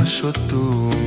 ভালোবাসো তুমি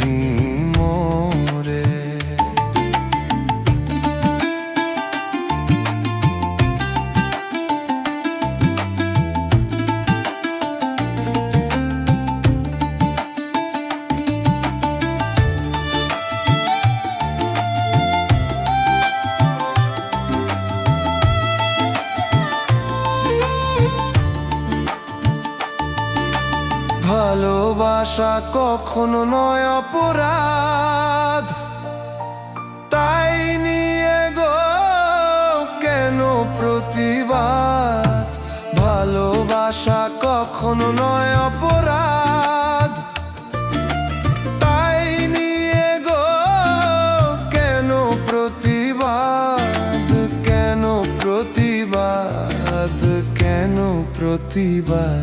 ভালোবাসা কখনো নয় অপরাধ। তাই নিয়ে গো, কেন প্রতিবাদ? ভালোবাসা কখনো নয় অপরাধ। তাই নিয়ে গো, কেন প্রতিবাদ? কেন প্রতিবাদ? কেন প্রতিবাদ?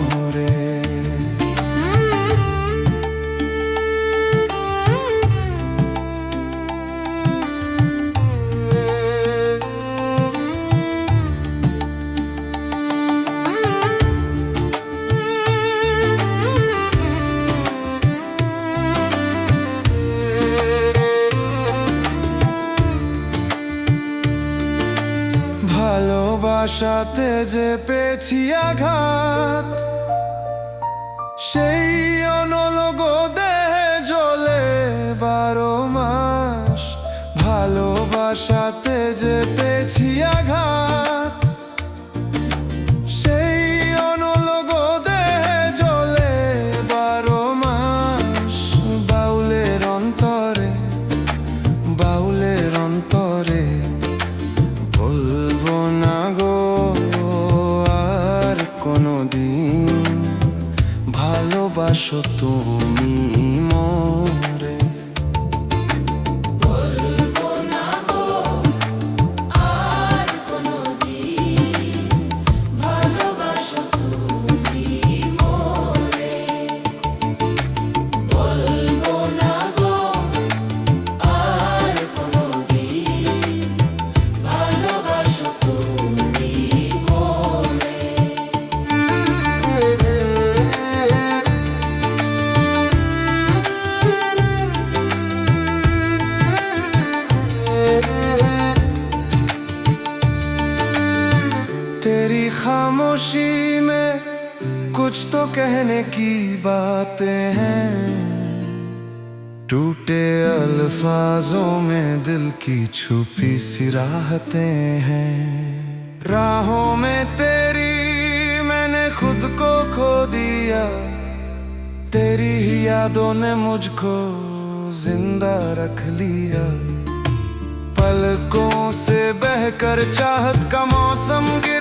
ভালোবাসাতে যে পেয়েছি আঘাত সেই অনলগ ভালোবাসো তুমি खामोशी में कुछ तो कहने की बातें हैं। टूटे अल्फाजों में दिल की छुपी सी राहतें हैं। राहों में तेरी मैंने खुद को खो दिया। तेरी ही यादों ने मुझको ज़िंदा रख लिया। पलकों से बहकर चाहत का मौसम गिरता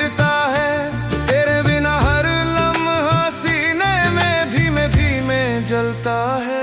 जलता है